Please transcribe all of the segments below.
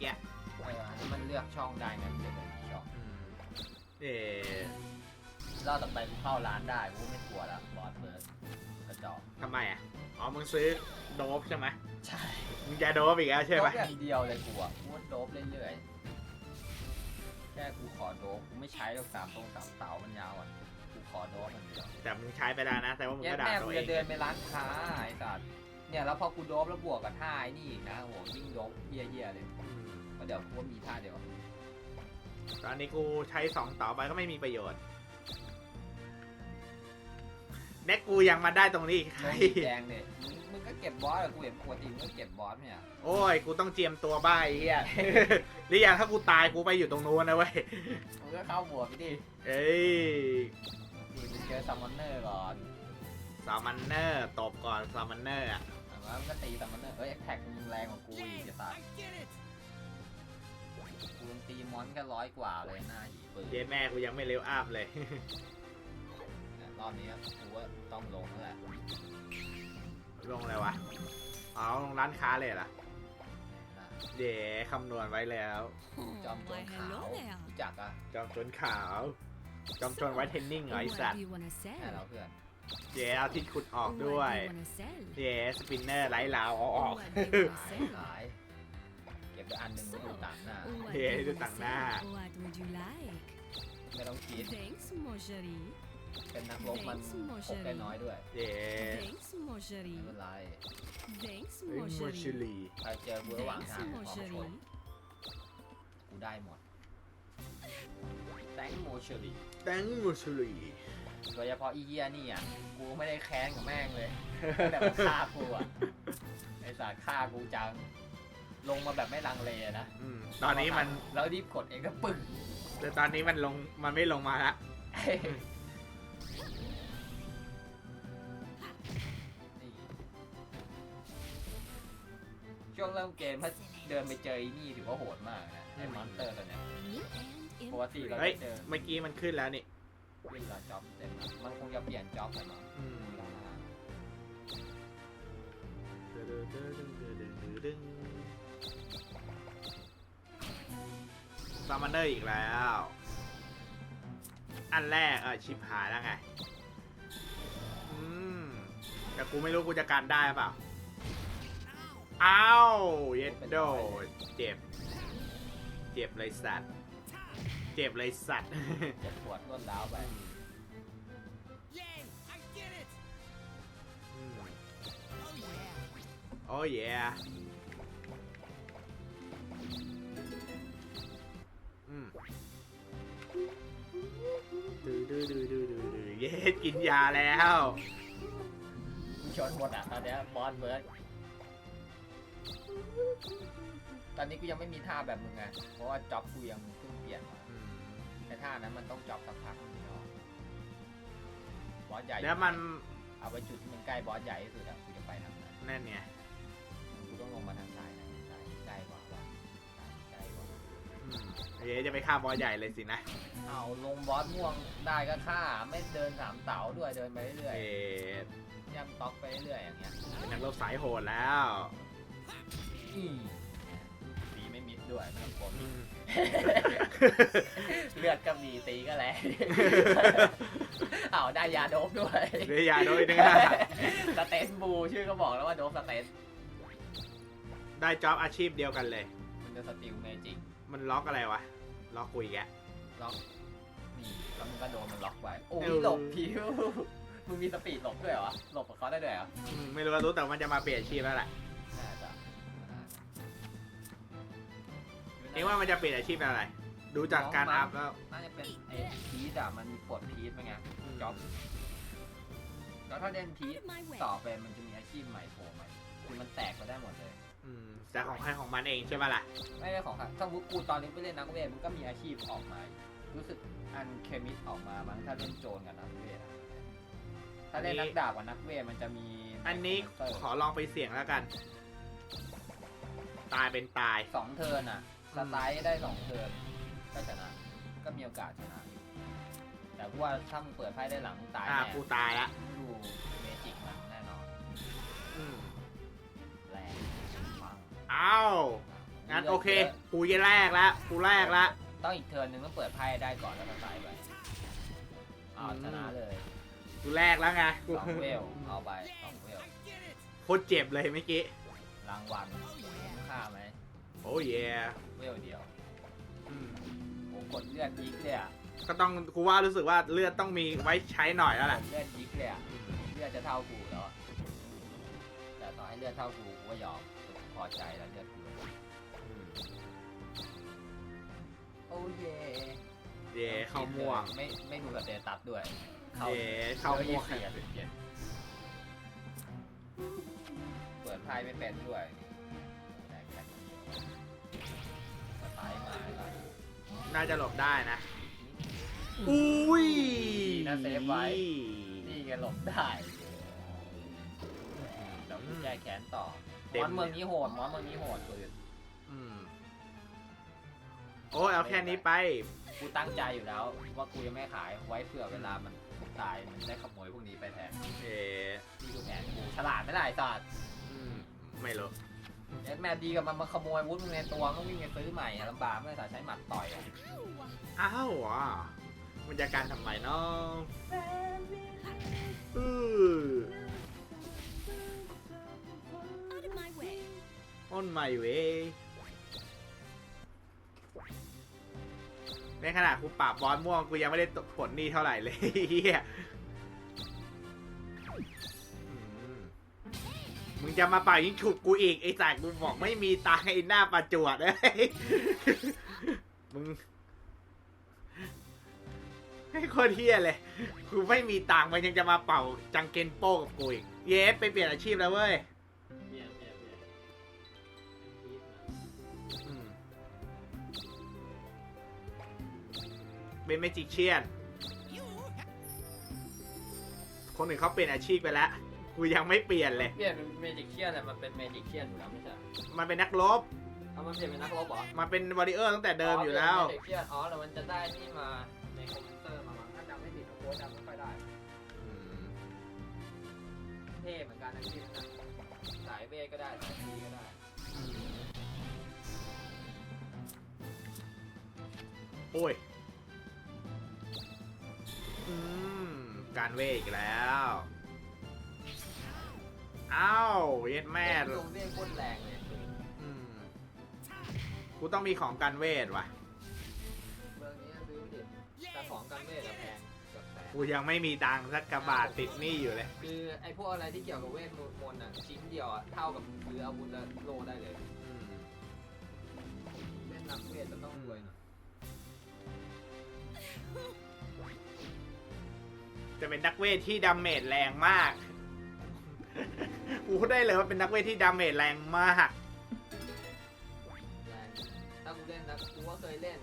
กี้เอออันนี้มันเลือกช่องได้ไงมันจะเป็นช่องอืมเอ๋รอบต่อไปกูเข้าร้านได้กูไม่กลัวละบอสเบิร์ดกระจอกทำไมอะ อ๋อ มึงซื้อโดบใช่ไหมใช่มึงจะโดบอีกแล้วใช่ไหมโดบอย่างเดียวเลยกูอะกูว่าโดบเรื่อยๆแค่กูขอโดบกูไม่ใช้หรอกสามตรงสามเต๋ามันยาวอะกูขอโดบมันเดียว แต่มึงใช้ไปแล้วนะ แต่ว่ามึงแย่ก็ด่าแม่ตักูวเอจะง เดินไปร้านค้าไอ้สัตว์เนี่ยแล้วพอกูโดบแล้วบวกกับท่าไอ้นี่อีกนะโหยิ่งโดบเยี่ยๆเลย อืมก็ เดี๋ยวกูว่ามีท่าเดียวตอนนี้กูใช้สองต่อไปก็ไม่มีประโยชน์เน็กกูยังมาได้ตรงนี้อีกโดใครนสีแดงเนี่ยมึงมึงก็เก็บบอสอะกูเห็นปกติมึงก็เก็บบอสเนี่ย โอ้ย กูต้องเจียมตัวบ้าไอ้เฮียหรือยังถ้ากูตายกูไปอยู่ตรงนู้นนะเว้ย มึงก็เข้าบวกไปดิเอ้ยนี่มึงเจอซัมมอนเนอร์ก่อนซามันเนอร์ตบก่อนซามันเนอร์อะแต่ว่ามันก็ตีซัมมอนเนอร์เอ้ยแท็กมึงแรงกว่ากูอีกจะตายกูยั งตีมอนแค่ร้อยกว่าเลยหน้าหีปืนเย้แม่กูยังไม่เลวอัพเลยเนี่ยรอบนี้กูว่าต้องลงแล้วแหละลงอะไรวะอ๋อลงร้านค้าเลยเหรอนะเย้คำนวณไว้แล้วจอมโจรขาวรู้จักอะจอมชนขาวจอมชนไว้เทรนนิ่งเหรอไอสัตว์แค่เราเพื่อนเย้เอาที่ขุดออกด้วยเย้สปินเนอร์ไล่ลาวเอาออกขาย ขายเก็บไปอันหนึ่งไว้ดูต่างหน้า เฮ้ดูต่างหน้า What would you like? ไม่ต้องคิด Thanks, Mojari. เป็นนักรบมันพกได้น้อยด้วยเย้ Thanks, Mojari. ไม่เป็นไร Thanks, เฮ้ยโมชิ Mojari. ลีใครเจอกูระหว่าง Thanks, ทางขอมาชน Mojari. กูได้หมดแตงโมเชอรี่แตงโมชิลีโดยเฉพาะอีเยียนี่อะกูไม่ได้แค้นกับแม่งเลย แต่มันฆ่ากูอะไอ้สารฆ่ากูจัง ลงมาแบบไม่ลังเลนะอืมตอนนี้มันแล้วรีบกดเองก็ปึ้งแต่ตอนนี้มันลงมันไม่ลงมาละนี่ช่วงเริ่มเกมถ้าเดินไปเจอไอ้นี่ถือว่าโหดมากนะไอ้มอนสเตอร์ตัวเนี้ย And ปกติเราเฮ้ยจะเจอเมื่อกี้มันขึ้นแล้วนี่วิ่งละจ็อบเต็มมันคงจะเปลี่ยนจ็อบกันเนาะอืม ซามันเนอร์อีกแล้ว อันแรกเออชิปหายแล้วไง อืม แต่กูไม่รู้กูจะการได้เปล่า อ้าว เย็ดโด เจ็บ เจ็บเลยสัตว์ เจ็บเลยสัตว์ เจ็บปวดรวดร้าวไปอืมโอ้ยอื ดูดูดูดูเย้กินยาแล้วกูชนหมดอะตอนเนี้ยบอสเบิร์ดตอนนี้กูยังไม่มีท่าแบบมึงไงเพราะว่าจ็อบกูยังเพิ่งเปลี่ยนมาอืมแต่ท่านั้นมันต้องจ็อบสักพักถึงจะออกบอสใหญ่แล้วมันเอาไปจุดที่มันใกล้บอสใหญ่ที่สุดอะกูจะไปทางนั้นนั่นไงกูต้องลงมาทางซ้าย อืมเย้จะไปฆ่าบอสใหญ่เลยสินะเอาลงบอสม่วงได้ก็ฆ่าไม่เดินสามเต๋าด้วยเดินไปเรื่อยเอ๊ะๆย่ำต๊อกไปเรื่อยๆอย่างเงี้ยเป็นนักรบสายโหดแล้วอืมตีไม่มิดด้วยไม่ต้องกลัวอืมิดมเลือดก็มีตีก็แรงเอาได้ยาโดบด้วยเรียยาโดยนึงอะสเตนบูชื่อก็บอกแล้วว่าโดบสเตนได้จ็อบอาชีพเดียวกันเลย มันจะสติลเมจิก มันล็อกอะไรวะ ล็อกคุยแกล็อกนี่แล้วมันก็โดนมันล็อกไว้โอ้เอยอหลบพิวมึงมีสปีดหลบด้วยเหรอหลบกับเขาได้ด้วยเหรออืมไม่รู้ว่ารู้แต่มันจะมาเปลี่ยนอาชีพแล้วแหละน่าจะเองว่ามันจะเปลี่ยนอาชีพเป็นอะไร ดูจากการอัพแล้วน่าจะเป็นไอ้พีทอะมันมีปลดพีทไปไงจ็อบแล้วถ้าเล่นพีท my way. ต่อไปมันจะมีอาชีพใหม่โผล่ใหม่คือมันแตกไปได้หมดเลย อืมแต่ของใครของมันเองใช่ไหมล่ะ ไม่ได้ของใครถ้ามุกกูตอนนี้ไปเล่นนักเวทมันก็มีอาชีพออกมา รู้สึกอันเคมิสออกมามั้งถ้าเล่นโจรกับนักเวทอะถ้าเล่นนักดาบกับนักเวทมันจะมีอันนี้มเตอร์ขอลองไปเสี่ยงแล้วกัน ตายเป็นตาย สองเทิร์นอะสไตล์ได้สองเทิร์นก็ชนะ ก็มีโอกาสชนะ แต่ว่าถ้ามึงเปิดไพ่ได้หลังมึงตายอ่าแน่กูตายละ ดูเม อืมแรงปังอ้าวงั้นโอเคกูจะแรกละกูแรกละต้องอีกเทิร์นหนึงต้องเปิดไพ่ได้ก่อนแล้วก็ใส่ไปเอาชนะเลยกูแรกแล้วไงสกูองเวลเอาไปสองเวลโคตรเจ็บเลยเมื่อกี้รางวัลคุ้มค่าไหมโอ้ยเย่เวลเดียวอืมโอ้กดเลือดยิกเลยอะก็ต้องกูว่ารู้สึกว่าเลือดต้องมีไว้ใช้หน่อยแล้วแหละเลือดยิกเลยอะเลือดจะเท่ากูแล้วอะแต่ต่อให้เลือดเท่ากูกูก็ยอม พอใจแล้วเลือดกูโอ้เย่เย่เข้าม่วงไม่ไม่ดูกับเดตัสด้วยเย่เข้าม่วงเสียเปลี่ยนเปิดไพ่ไม่เป็นด้วยแรงแค่นี้สไตล์มาแล้วน่าจะหลบได้นะ อุ้ยนะเซฟไว้ นี่แกหลบได้เดี๋ยวกูแก้แค้นต่อ เต็มมอนเมืองนี้โหดมอนเมืองนี้โหดปืนอืมโอ้ยเอาแค่นี้ไป กูตั้งใจอยู่แล้ว ว่ากูจะไม่ขายไว้เผื่อเวลามันตายมันได้ขโมยพวกนี้ไปแทนเย่นี่คือแผนกูฉลาดไม่ได้ศาสตร์อืมไม่รู้เอ็ดแมนดีกับมันมาขโมยวุ้นมึงในตัวก็วิ่งไปซื้อใหม่อะลำบากไม่ศาสตร์ใช้หมัดต่อยอะอ้าวอะมันจะการทำไมเนาะอือ on my way ในขณะกูปราบบอลม่วงกูยังไม่ได้ผลนี่เท่าไหร่เลยเฮียมึงจะมาป่ายิงฉุกกูอีกไอ้สายกูบอกไม่มีตังไอ้หน้าประจวดเลยมึงให้คตรเฮียเลยกูไม่มีตังค์มันยังจะมาเป่าจังเกนโป้กับกูอีก เย้ไปเปลี่ยนอาชีพแล้วเว้ย เป็นเมจิกเชียน คนอื่นเขาเปลี่ยนอาชีพไปแล้ว กูยังไม่เปลี่ยนเลย เปลี่ยนเป็นเมจิกเชียนอะมันเป็นเมจิกเชียนอยู่แล้วไม่ใช่มันเป็นนักรบ เอามันเปลี่ยนเป็นนักรบเหรอมันเป็นวอริเออร์ตั้งแต่เดิมอยู่แล้วเปนเมจิกเชียนอ๋อแต่มันจะได้นี่มาในคอมพิวเตอร์มามั้งถ้าจำไม่ผิดนะโค้ชจำไม่ค่อยได้อืมเท่เหมือนกันนะที่นั่นนะสายเวทก็ได้สายทีก็ได้ โอ้ย การเวทอีกแล้วอ้าวเย็ดแม่ลงเวทโคตรแรงเลยอืมกูต้องมีของการเวทว่ะเมืองนี้ซื้อไม่ผิดแต่ของกันเวทอะแพงเกือบแสนกูยังไม่มีตังค์สักกระบาทติดหนี้อยู่เลย คือไอ้พวกอะไรที่เกี่ยวกับเวทมนต์อะชิ้นเดียวอะเท่ากับซื้ออาวุธแล้วโลได้เลยอืมเล่นนักเวทจะต้องรวยหน่อย จะเป็นนักเวทที่ดาเมจแรงมากกูพูดได้เลยว่าเป็นนักเวทที่ดาเมจแรงมากแรงถ้ากูเล่นนะกูก็เคยเล่น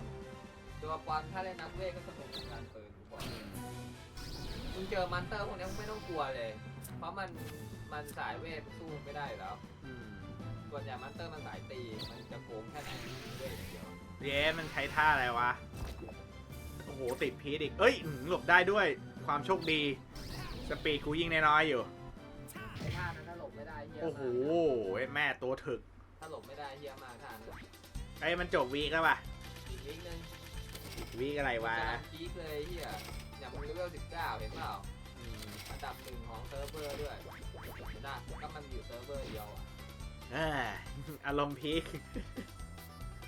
ตัวปอนถ้าเล่นนักเวทก็สนุกเหมือนกันปืนกูบอกเลยมึงเจอมันเตอร์พวกนี้มึงไม่ต้องกลัวเลย เพราะมันมันสายเวทสู้ไม่ได้อยู่แล้วอืมส่วนใหญ่มันเตอร์มันสายตี มันจะโกงแค่ไหนเวทอย่างเดียวเย้มันใช้ท่าอะไรวะ โอ้โหติดพีดอีก เอ้ยอื้อหือหลบได้ด้วย ความโชคดี สปีดกูยิงน้อยๆอยู่ ไอ้ท่านั้นถ้าหลบไม่ได้เฮียโอ้โหมากไอ้แม่ตัวถึกถ้าหลบไม่ได้เฮียมากท่านั้นไอ้ยมันจบวีกแล้วป่ะอีกนิดนึงวีกอะไรวะกำลังพีคเลยเฮียอย่างมึงเลเวล19 เห็นเปล่าอืมอันดับหนึ่งของเซิร์ฟเวอร์ด้วยเห็นปะก็มันอยู่เซิร์ฟเวอร์เดียวอะเอ้ยอารมณ์พีค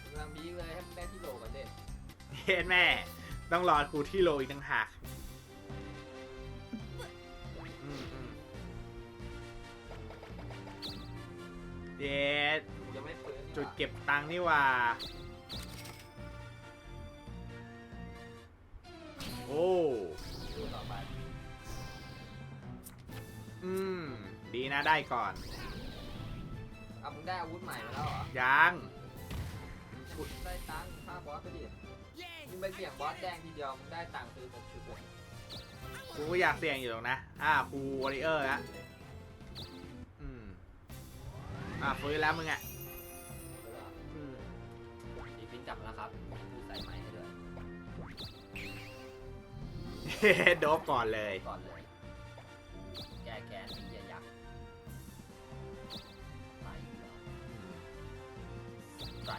กำลังพีคเลยให้มันได้ที่โหลกันเด็เฮ็ดแม่ ต้องรอกูที่โลอีกต่างหาก เย็ดกูจะไม่ปืนจุดเก็บตังค์นี่หว่า โอ้ดูต่อไปอืม ดีนะได้ก่อนเอามึงได้อาวุธใหม่มาแล้วเหรอยังกูได้ตังค์ค่าบอสไปดิมึงไปเสี่ยงบอสแดงทีเดียวมึงได้ตังค์ซื้อหกชุดเลยกูก็อยากเสี่ยงอยู่หรอกนะ อ่ากูวอริเออร์แล้วอืม อะฟื้นแล้วมึงอะดีฟินจับแล้วครับผู้ใส่ไม้ให้ด้วยเฮ้โดบก่อนเลย ก่อนเลย แก้แค้นที่จะยักษ์ไปอไรร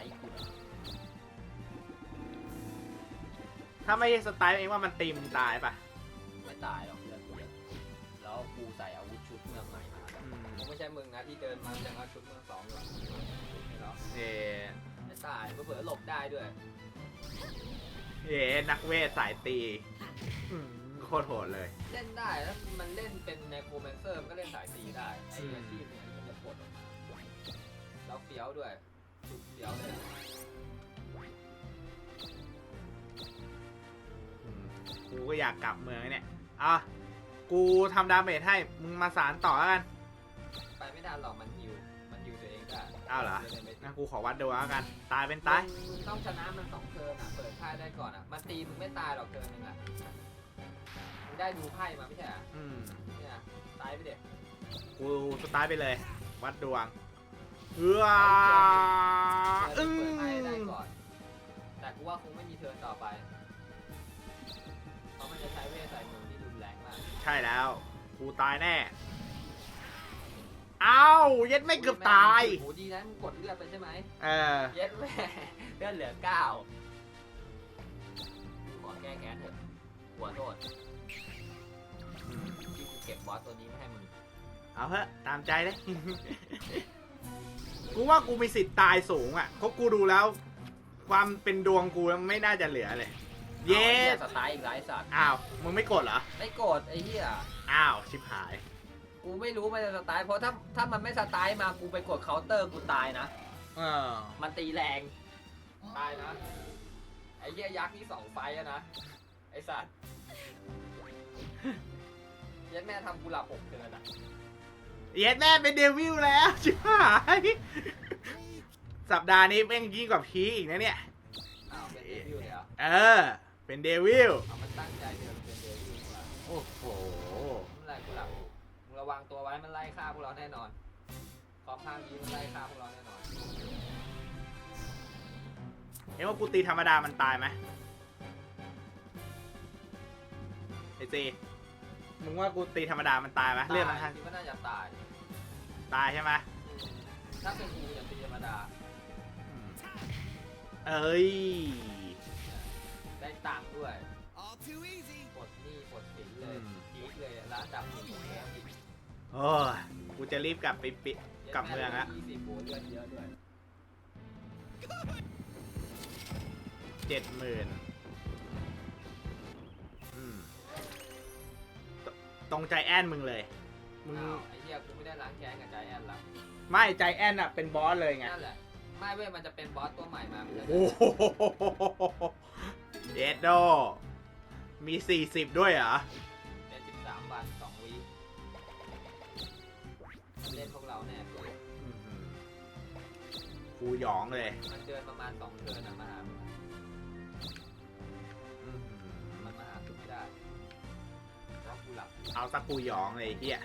ถ้าไม่สไตล์เองว่ามันตีมตายปะไม่ตายหรอก ช่มึงนะที่เดินมาจากเอาชุดเมืองสองหรอกไม่หรอกเย่ไม่ตายเผื่อๆหลบได้ด้วยเย่นักเวทสายตีอืมโคตรโหดเลย เล่นได้แล้วมันเล่นเป็นในโคเมนเซอร์มันก็เล่นสายตีได้ไอ้อืมอาชีพเนี่ยมันจะปลดออกมาแล้วเฟี้ยวด้วยสุดเฟี้ยวเลยอะอืมกูก็อยากกลับเมืองเนี่ย อะ กูทำดาเมจให้ มึงมาสารต่อแล้วกัน ไปไม่ได้หรอกมันฮิว มันฮิวตัวเองได้อ้าวเหรอล่นไม่นะกูขอวัดดูแล้วกัน ตายเป็นตายมึงมึงต้องชนะมันสองเทิร์นอะ เปิดไพ่ได้ก่อนอะ มันตีมึงไม่ตายหรอกเทิร์นหนึงอะมึงได้ดูไพ่มาไม่ใช่เหรออืม เนี่ยตายไปเด็กกูสตาร์ทไปเลย วัดดวงเออเทิอึ้ร์นงเปิดไพ่ได้ก่อน แต่กูว่าคงไม่มีเทิร์นต่อไป เพราะมันจะใช้เวทใส่มือที่รุนแรงมาก ใช่แล้ว กูตายแน่เอ้าเย็ดไม่เกือบตาย โหดีนะมึงกดเลือดไปใช่ไหมเออ เย็ดแม่เลือดเหลือเก้าขอแก้แค้นเถอะหัวโทษที่กูเก็บบอสตัวนี้ไม่ให้มึงเอาเถอะตามใจเลย กูว่ากูมีสิทธิ์ตายสูงอะเพราะกูดูแล้ว ความเป็นดวงกูไม่น่าจะเหลือเลย เย้อาไอ้หี้สไตล์อีกหลายสัตว์อ้าว มึงไม่กดเหรอ ไม่โกรธไอ้เหี้ย อ้าว ชิบหาย กูไม่รู้มันจะสไตล์เพราะถ้าถ้ามันไม่สไตล์มากูไปกดเคาน์เตอร์กูตายนะเออมันตีแรง ตายนะ ไอ้เหี้ยยักษ์นี่สองไฟอะนะ ไอ้สัตว์เย็ดแม่ทำกูหลับหกเดือนอะเย็ดแม่เป็นเดวิลแล้วชิบหายสัปดาห์นี้แม่งยิ่งกว่าพีคอีกนะเนี่ย อ้าวเป็นเดวิลเลยเหรอเออ เป็นเดวิล เอามันตั้งใจเดินเป็นเดวิลว่ะโอ้โห ไม่เป็นไรกูหลับอยู่มึง ระวังตัวไว้มันไล่ฆ่าพวกเราแน่นอน ขอบข้างยีมันไล่ฆ่าพวกเราแน่นอน เห็นว่ากูตีธรรมดามันตายไหมไอซีมึงว่ากูตีธรรมดามันตายไหมเลือดมันตายคิดว่าน่าจะตาย ตายใช่ไหมอืมถ้าเป็นกูจะตีธรรมดา อืมเอ้ย ได้ตังค์ด้วย All too easy. ปลดหนี้ปลดสินเลยอืม พีคเลยร้านดับหนึ่งของแล้วอีก โอ้ยกูจะรีบกลับไปปิกลับเมืองละยี่สิบโบเลือดเยอะด้วยเจ็ดหมื่นอืมตตรงใจแอนมึงเลย มึง อ้าวไอ้เหี้ยกูไม่ได้ล้างแค้นกับใจแอนแล้วไม่ใจแอนอะเป็นบอสเลยไง นั่นแหละไม่เว้ยมันจะเป็นบอสตัวใหม่มามันจะโอ้โหเดดโดมีสี่สิบด้วยเหรอ กูหยองเลยมันเดินประมาณสองเทิร์นอะมาหามึงอะอื้อหือมันมาหากูไม่ได้เพราะกูหลับเอาสักกูหยองเลยไอ้เฮีย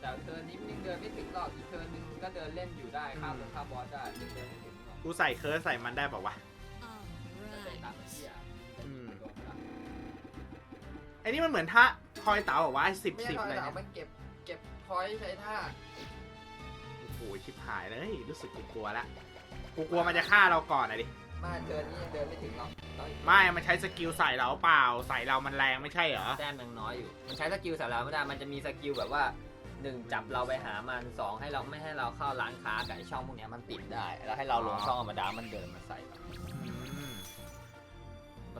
แต่เทิร์นนี้มันยังเดินไม่ถึงหรอกอีกเทิร์นนึงก็เดินเล่นอยู่ได้ข้ามรถข้ามบอสได้เดินไม่ถึงหรอกกูใส่เคิร์สใส่มันได้ป่าวะ จะได้ Alright. ตังค์เหี้ยอืม โดนตังค์ไอ้นี่มันเหมือนท่าคอยเต๋าบอกว่าสิบไม่ใช่สิบทอยเลยเหรอนะมันเก็บ เก็บพอยต์ใช้ท่า โอ้โหชิบหายเลยรู้สึกกูกลัวละกูกลัวมันจะฆ่าเราก่อนอะดิมาเทิร์นนี้ยังเดินไม่ถึงหรอกต้องอีกไม่มันใช้สกิลใส่เราเปล่าใส่เรามันแรงไม่ใช่เหรอแต้มยังน้อยอยู่ มันใช้สกิลสำหรับไม่ได้ มันจะมีสกิลแบบว่าหนึ่งจับเราไปหามันสองให้เราไม่ให้เราเข้าร้านค้ากับไอช่องพวกเนี้ยมันปิดได้ แล้วให้เราลงช่องธรรมดามันเดินมาใส่เราอืม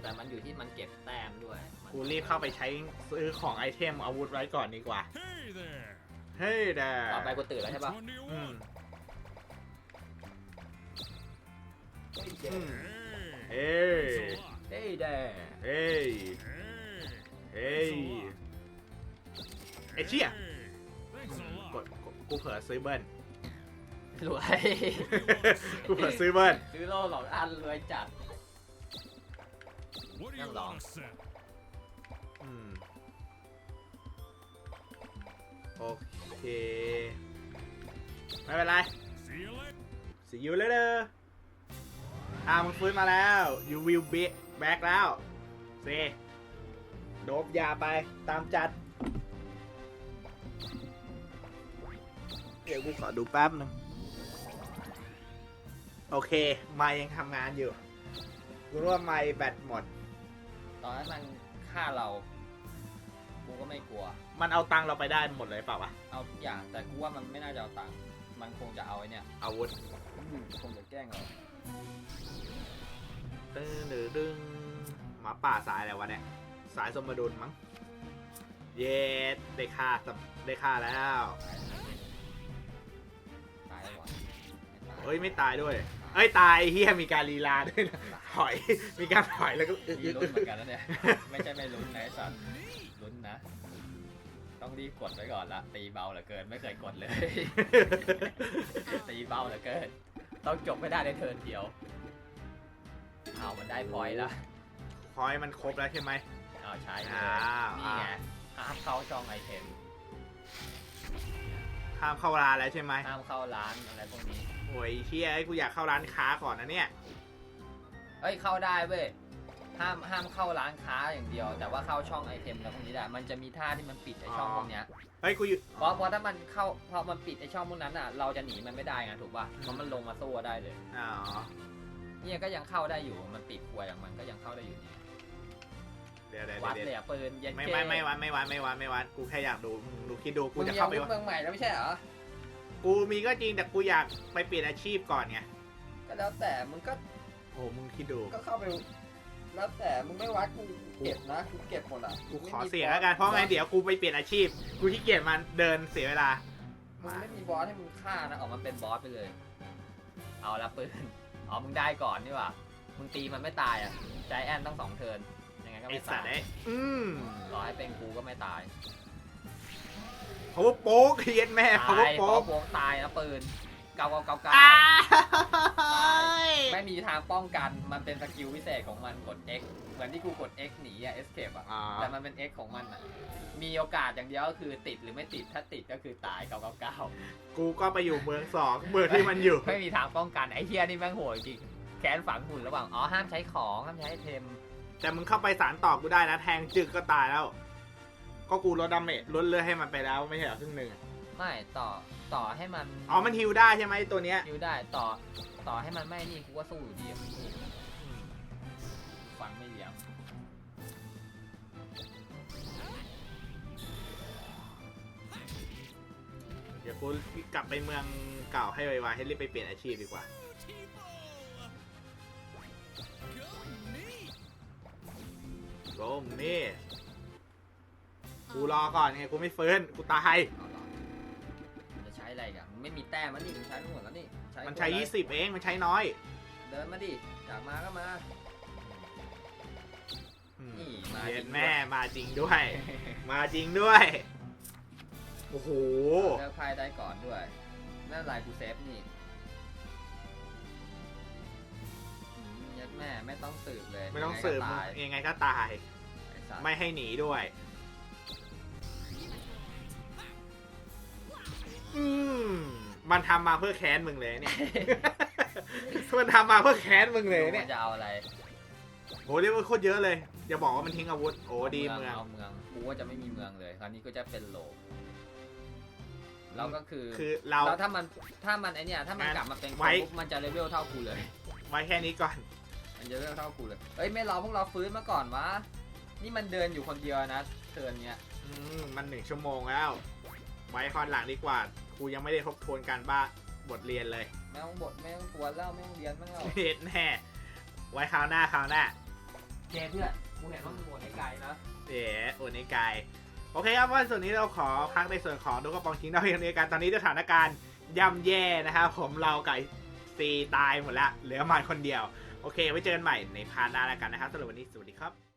แต่มันอยู่ที่มันเก็บแต้มด้วยมันกูรีบเข้าไปใช้ซื้อของไอเทมอาวุธไว้ก่อนดีกว่า Hey there. เฮ้ยแดต่อไปกูตื่นแล้วใช่ Which ปะ one do you อืม want? อืม Hey. เฮ้ย Thanks a lot. เฮ้ยแดเฮ้ย Hey. เฮ้ยไอ้เชี่ย Hey. Thanks อื a มกด lot. กดกูเผลอซื้อเบิ้ลรวยกูเผลอซื้อเบิ้ลซื้อโล่สองอันรวยจัด What do you Young long. want to set? อืม โอเค ไม่เป็นไร See you later อ่ามึงฟื้นมาแล้ว you will be back แล้วเซโดบยาไปตามจัด เดี๋ยวกูขอดูแป๊บนึง โอเค ไมายังทำงานอยู่กูรู้ว่าไม่แบตหมด ตอนนั้นมันฆ่าเรา กูก็ไม่กลัว มันเอาตังค์เราไปได้หมดเลยเปล่าวะ เอาทุกอย่างแต่กูว่ามันไม่น่าจะเอาตังค์มันคงจะเอาไอ้เนี่ยอาวุธอืมคงจะแกล้งเราตึ้งดึงดึงหมาป่าสายอะไรวะเนี่ย สายสมดุลมั้ง เย็ดได้ค่าสำได้ค่าแล้วตายแล้ววะเฮ้ยไม่ตายด้วยเอ้ยตายเฮียมีการลีลาด้วยนะถอย มีการถอยแล้วก็อึกมีอึกลุ้อึนกเหมือนกันนะเนี่ย ไม่ใช่ไม่ลุ้นนะไอ้สัตว์ลุ้นนะ ต้องรีบกดไว้ก่อนละตีเบาเหลือเกินไม่เคยกดเลย ตีเบาเหลือเกิน ต้องจบไม่ได้ในเทิร์นเดียวเอามันได้พอยต์ละพอยมันครบแล้วใช่ไหม เอาใช้เลอ้ายวนี่ไงห้ามเข้าช่องไอเทม ห้ามเข้าร้านแล้วใช่ไหมห้ามเข้าร้านอะไรพวกนี้ โอ้ยเฮียไอ้กูอยากเข้าร้านค้าก่อนนะเนี่ย เอ้ยเข้าได้เว้ยห้ามห้ามเข้าร้านค้าอย่างเดียว แต่ว่าเข้าช่องไอเทมแล้วพวกนี้ได้ มันจะมีท่าที่มันปิดไอช่องอ๋อพวกเนี้ยเฮ้ยกูอยู่เพราะเพราะถ้ามันเข้าพอมันปิดไอช่องพวกนั้นอะ เราจะหนีมันไม่ได้ไงถูกป่ะเพราะมันลงมาสู้ได้เลยอ๋อเนี่ยก็ยังเข้าได้อยู่มันปิดครัวอย่างมันก็ยังเข้าได้อยู่นี่เดี๋ยวเดี๋ยววัดเดี๋ยวเลยอะปืนเย็นไม่ไม่ไม่วัดไม่วัดไม่วัดไม่วัดกูแค่อยากดูมึงดูคิดดูกูมึงจะยังเข้าไปมุกวัดเมืองใหม่แล้วไม่ใช่เหรอ กูมีก็จริงแต่กูอยากไปเปลี่ยนอาชีพก่อนไงก็แล้วแต่มึงก็โอ้มึงคิดดู ก็เข้าไป แล้วแต่มึงไม่วัดกูเก็บนะกูเก็บหมดอะกูขอเสียแล้วกันเพราะไงเดี๋ยวกูไปเปลี่ยนอาชีพ กูขี้เกียจมันเดินเสียเวลา มึงไม่มีบอสให้มึงฆ่านะออกมาเป็นบอสไปเลย เอาละปืนอ๋อมึงได้ก่อนนี่หว่ามึงตีมันไม่ตายอะใจแอนต้องสองเทิร์นยังไงก็ไอไม่สัตาตยว์ไอ้อืม รอให้เป็นกูก็ไม่ตาย เขาว่าโป๊กเย็นแม่เขาตาว่ายโป๊เพกราะวงตายนะปืนเก้าเก้าเก้าเก้าอ้าไม่มีทางป้องกันมันเป็นสกิลพิเศษของมันกด X เหมือนที่กูกด X หนีอะ escape อะอ่าแต่มันเป็น X ของมันอะมีโอกาสอย่างเดียวก็คือติดหรือไม่ติดถ้าติดก็คือตาย999กูก็ไปอยู่เมืองสองเมืองที่มันอยู่ ไม่มีทางป้องกันไอ้เฮียนี่แม่งโหดจริงแขนฝังหุ่นระหว่างอ๋อห้ามใช้ของห้ามใช้ไอเทมแต่มึงเข้าไปสารต่อกูได้นะ แทงจึกก็ตายแล้ว ก็กูลดดาเมจลดเลือดให้มันไปแล้วไม่ใช่เหรอครึ่งหนึ่งอะไม่ต่อต่อให้มันอ๋อมันฮิวได้ใช่ไหมตัวเนี้ยฮิวได้ต่อต่อให้มันไม่นี่กูก็สู้อยู่ดีอะฟันไม่เหลี่ยมเดี๋ยวกูกลับไปเมืองเก่าให้ไวๆให้รีบไปเปลี่ยนอาชีพดีกว่า Go me. โรมนี่ กูรอก่อนไงกูไม่ฟื้นกูตายเอาหรอมันจะใช้อะไรกันมันไม่มีแต้มมันนี่มันใช้ไม่หมดแล้วนี่มันใช้หดเลย20 เองมันใช้น้อยเดินมาดิอยากมาก็มา อืมนี่มาเย็จรินงแม่ด้วยมาจริงด้วย มาจริงด้วยโอ้โหเลือกไพ่ได้ก่อนด้วยไม่เป็นไรกูเซฟนี่อืมยัดแม่ไม่ต้องสืบเลยไม่ต้องสืบยังไงก็ตายยังไงก็ตายไอ้สัสไม่ให้หนีด้วย อืมมันทำมาเพื่อแค้นมึงเลยเนี่ย มันทำมาเพื่อแค้นมึงเลยเนี่ยรู้ว่าจะเอาอะไรโหเรียกว่าโคตรเยอะเลย อย่าบอกว่ามันทิ้งอาวุธ โอ้ดีเมือง เอาเมืองกูว่าจะไม่มีเมืองเลยคราวนี้ก็จะเป็นโลกเราก็คือคือเรา แล้วถ้ามันถ้ามันไอเนี่ยถ้ามันงั้นกลับมาเป็นไว้ ปุ๊บมันจะเลเวลเท่ากูเลย ไว้แค่นี้ก่อน มันจะเลเวลเท่ากูเลยเฮ้ยไม่รอพวกเราฟื้นมาก่อนวะนี่มันเดินอยู่คนเดียวนะเทิร์นเนี้ยอืมมันหนึ่งชั่วโมงแล้ว ไว้คอนหลังดีกว่า ครูยังไม่ได้ทบทวนการบ้านบทเรียนเลยไม่ต้องบทไม่ต้องกวนแล้วไม่ต้องเรียนไม่ต้องเห็นแน่ ไว้คราวหน้าคราวหน้าเจเพื่อนกูเห็นว่ามึงโหวตให้ไกลนะเอ๋โอนิกายโอเคครับวันส่วนนี้เราขอพักในส่วนของดูกระปองทิ้งดาวเพียงนี้กันตอนนี้สถานการณ์ย่ำแย่นะครับผมเราไก่ซีตายหมดละเหลือมันคนเดียว โอเคไว้เจอกันใหม่ในพาร์ทหน้าแล้วกันนะครับสำหรับวันนี้สวัสดีครับ